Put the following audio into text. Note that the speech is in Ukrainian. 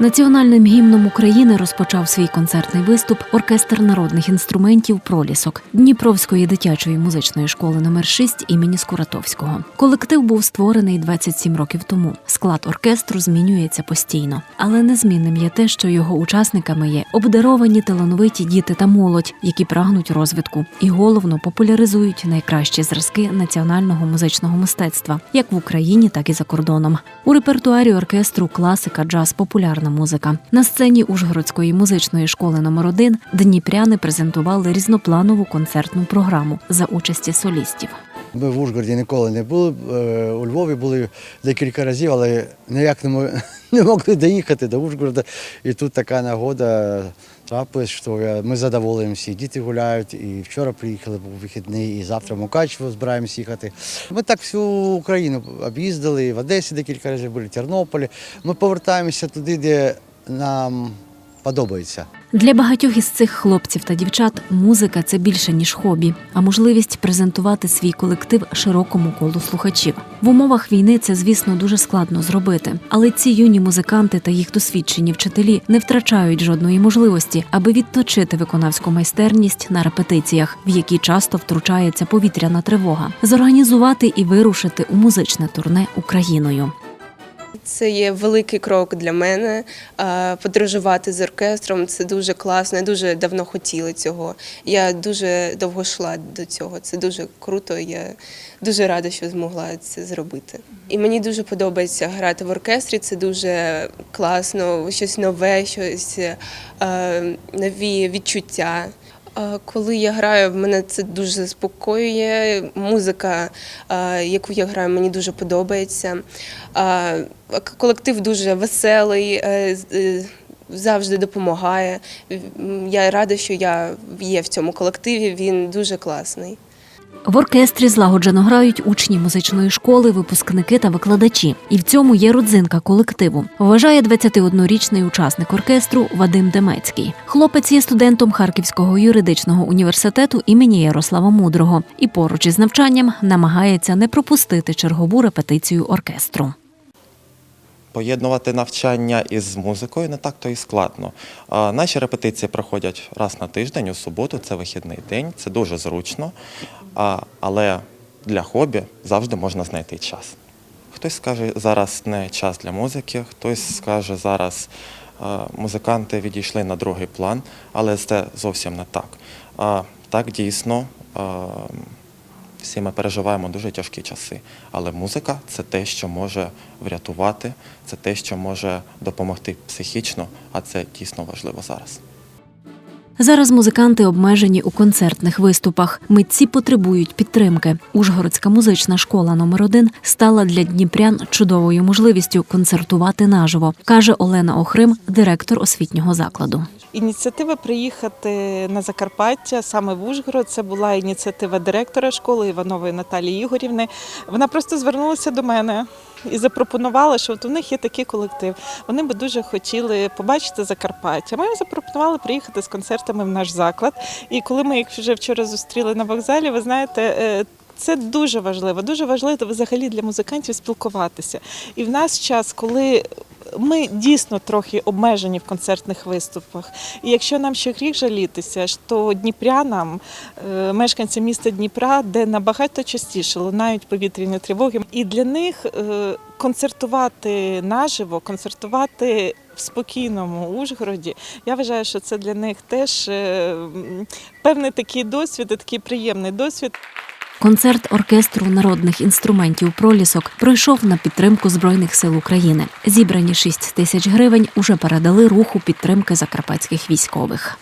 Національним гімном України розпочав свій концертний виступ оркестр народних інструментів Пролісок Дніпровської дитячої музичної школи номер 6 імені Скуратовського. Колектив був створений 27 років тому. Склад оркестру змінюється постійно, але незмінним є те, що його учасниками є обдаровані талановиті діти та молодь, які прагнуть розвитку і головно популяризують найкращі зразки національного музичного мистецтва, як в Україні, так і за кордоном. У репертуарі оркестру класика, джаз, популярна музика. На сцені Ужгородської музичної школи номер 1 дніпряни презентували різнопланову концертну програму за участі солістів. Ми в Ужгороді ніколи не були. е, У Львові були декілька разів, але ніяк не могли доїхати до Ужгорода. І тут така нагода трапилась, що ми задоволені всі. Діти гуляють. І вчора приїхали був вихідний, і завтра в Мукачево збираємось їхати. Ми так всю Україну об'їздили, в Одесі декілька разів були, в Тернополі. Ми повертаємося туди, де нам подобається. Для багатьох із цих хлопців та дівчат музика це більше ніж хобі, а можливість презентувати свій колектив широкому колу слухачів. В умовах війни це, звісно, дуже складно зробити. Але ці юні музиканти та їх досвідчені вчителі не втрачають жодної можливості, аби відточити виконавську майстерність на репетиціях, в які часто втручається повітряна тривога, зорганізувати і вирушити у музичне турне Україною. Це є великий крок для мене. Подорожувати з оркестром це дуже класно. Я дуже давно хотіла цього. Я дуже довго йшла до цього. Це дуже круто. Я дуже рада, що змогла це зробити. І мені дуже подобається грати в оркестрі. Це дуже класно, щось нове, щось е, нові відчуття. Коли я граю, мене це дуже заспокоює. Музика, яку я граю, мені дуже подобається. Колектив дуже веселий, е, е, завжди допомагає. Я рада, що я є в цьому колективі. Він дуже класний. В оркестрі злагоджено грають учні музичної школи, випускники та викладачі. І в цьому є родзинка колективу. Вважає 21-річний учасник оркестру Вадим Демецький. Хлопець є студентом Харківського юридичного університету імені Ярослава Мудрого і поруч із навчанням намагається не пропустити чергову репетицію оркестру. Поєднувати навчання із музикою не так то і складно. Наші репетиції проходять раз на тиждень, у суботу, це вихідний день, це дуже зручно, А, але для хобі завжди можна знайти час. Хтось скаже, зараз не час для музики, хтось скаже, зараз а, музиканти відійшли на другий план, але це зовсім не так. А, Так дійсно. а, всі ми переживаємо дуже тяжкі часи, але музика це те, що може врятувати, це те, що може допомогти психічно, а це дійсно важливо зараз. Зараз музиканти обмежені у концертних виступах. Митці потребують підтримки. Ужгородська музична школа номер 1 стала для дніпрян чудовою можливістю концертувати наживо, каже Олена Охрим, директор освітнього закладу. Ініціатива приїхати на Закарпаття саме в Ужгород. Це була ініціатива директора школи Іванової Наталії Ігорівни. Вона просто звернулася до мене і запропонувала, що от у них є такий колектив. Вони би дуже хотіли побачити Закарпаття. Ми їм запропонували приїхати з концертами в наш заклад. І коли ми їх вже вчора зустріли на вокзалі, ви знаєте. е, Це дуже важливо. Дуже важливо взагалі для музикантів спілкуватися. І в нас час, коли ми дійсно трохи обмежені в концертних виступах. І якщо нам ще гріх жалітися, то дніпрянам, е, мешканцям міста Дніпра, де набагато частіше лунають повітряні тривоги, і для них е, концертувати наживо, концертувати в спокійному Ужгороді, я вважаю, що це для них теж е, певний такий досвід, такий приємний досвід. Концерт оркестру народних інструментів Пролісок пройшов на підтримку Збройних сил України. Зібрані 6 тисяч гривень уже передали руху підтримки закарпатських військових.